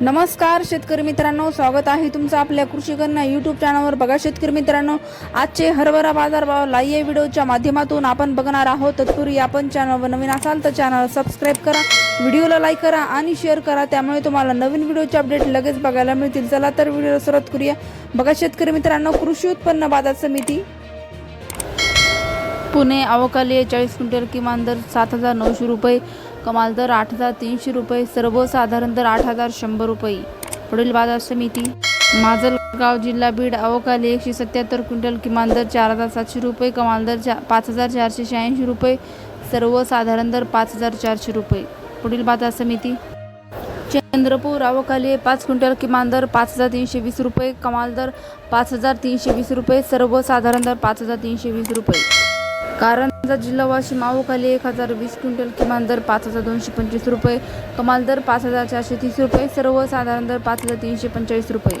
नमस्कार शेतकरी मित्रांनो. स्वागत आहे तुमचं आपल्या कृषी यूट्यूब चॅनलवर बघा शेतकरी मित्रांनो आजचे हरभरा बाजारभाव लाईव्ह व्हिडिओच्या माध्यमातून आपण बघणार आहोत. तत्पूर्वी आपण चॅनलवर नवीन असाल तर चॅनल सबस्क्राईब करा व्हिडिओला लाईक करा आणि शेअर करा. त्यामुळे तुम्हाला नवीन व्हिडिओचे अपडेट लगेच बघायला मिळतील. चला तर व्हिडिओला सुरुवात करूया. बघा शेतकरी मित्रांनो कृषी उत्पन्न बाजार समिती. पुणे अवकाली चाळीस क्विंटल किमान दर सात हजार नऊशे रुपये. कमाल दर आठ हजार तीनशे रुपये सर्वसाधारण दर आठ हजार शंभर रुपये. पुढील बाजार समिती. माजलगाव जिल्हा बीड अवकाली एकशे सत्याहत्तर क्विंटल किमान दर चार हजार सातशे रुपये कमाल दर चा पाच हजार चारशे शहाऐंशी रुपये सर्वसाधारण दर पाच हजार चारशे रुपये. पुढील बाजार समिती. चंद्रपूर अवकाली पाच क्विंटल किमान दर पाच हजार तीनशे वीस रुपये कमाल दर पाच हजार तीनशे वीस रुपये सर्वसाधारण दर पाच हजार तीनशे वीस रुपये. कारंजा जिल्हा वाशिम अवकाली एक हजार वीस क्विंटल किमान दर पाच हजार दोनशे पंचवीस रुपये कमाल दर पाच हजार चारशे तीस रुपये सर्वसाधारण दर पाच हजार तीनशे पंचेचाळीस रुपये.